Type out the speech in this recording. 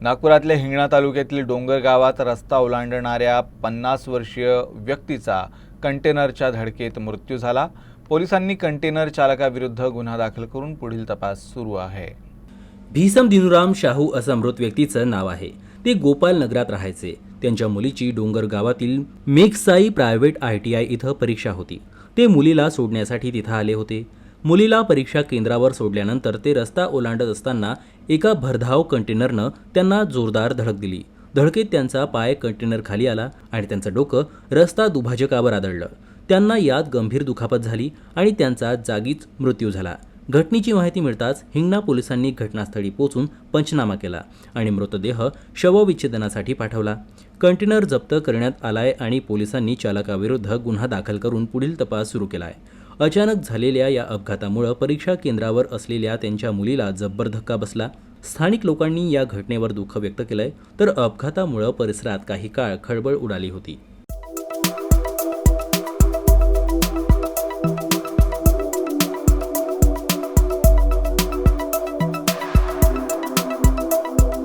नागपुरातल्या हिंगणा तालुक्यातील डोंगर गावात रस्ता ओलांडणाऱ्या पन्नास वर्षीय व्यक्तीचा कंटेनरच्या धडकेत मृत्यू झाला. पोलिसांनी कंटेनर चालकाविरुद्ध गुन्हा दाखल करून पुढील तपास सुरू आहे. भीसम दिनुराम शाहू असं मृत व्यक्तीचं नाव आहे. ते गोपाल नगरात राहायचे. त्यांच्या मुलीची डोंगर गावातील Meghsai private I T I इथं परीक्षा होती. ते मुलीला सोडण्यासाठी तिथं आले होते. मुलीला परीक्षा केंद्रावर सोडल्यानंतर ते रस्ता ओलांडत असताना एका भरधाव कंटेनरनं त्यांना जोरदार धडक दिली. धडकेत त्यांचा पाय कंटेनर खाली आला आणि त्यांचं डोकं रस्ता दुभाजकावर आदळलं. त्यांना यात गंभीर दुखापत झाली आणि त्यांचा जागीच मृत्यू झाला. घटनेची माहिती मिळताच हिंगणा पोलिसांनी घटनास्थळी पोहोचून पंचनामा केला आणि मृतदेह शवविच्छेदनासाठी पाठवला. कंटेनर जप्त करण्यात आलाय आणि पोलिसांनी चालकाविरुद्ध गुन्हा दाखल करून पुढील तपास सुरू केला आहे अचानक झालेल्या या अपघातामुळं परीक्षा केंद्रावर असलेल्या त्यांच्या मुलीला जब्बर धक्का बसला. स्थानिक लोकांनी या घटनेवर दुःख व्यक्त केलंय. तर अपघातामुळं परिसरात काही काळ खळबळ उडाली होती.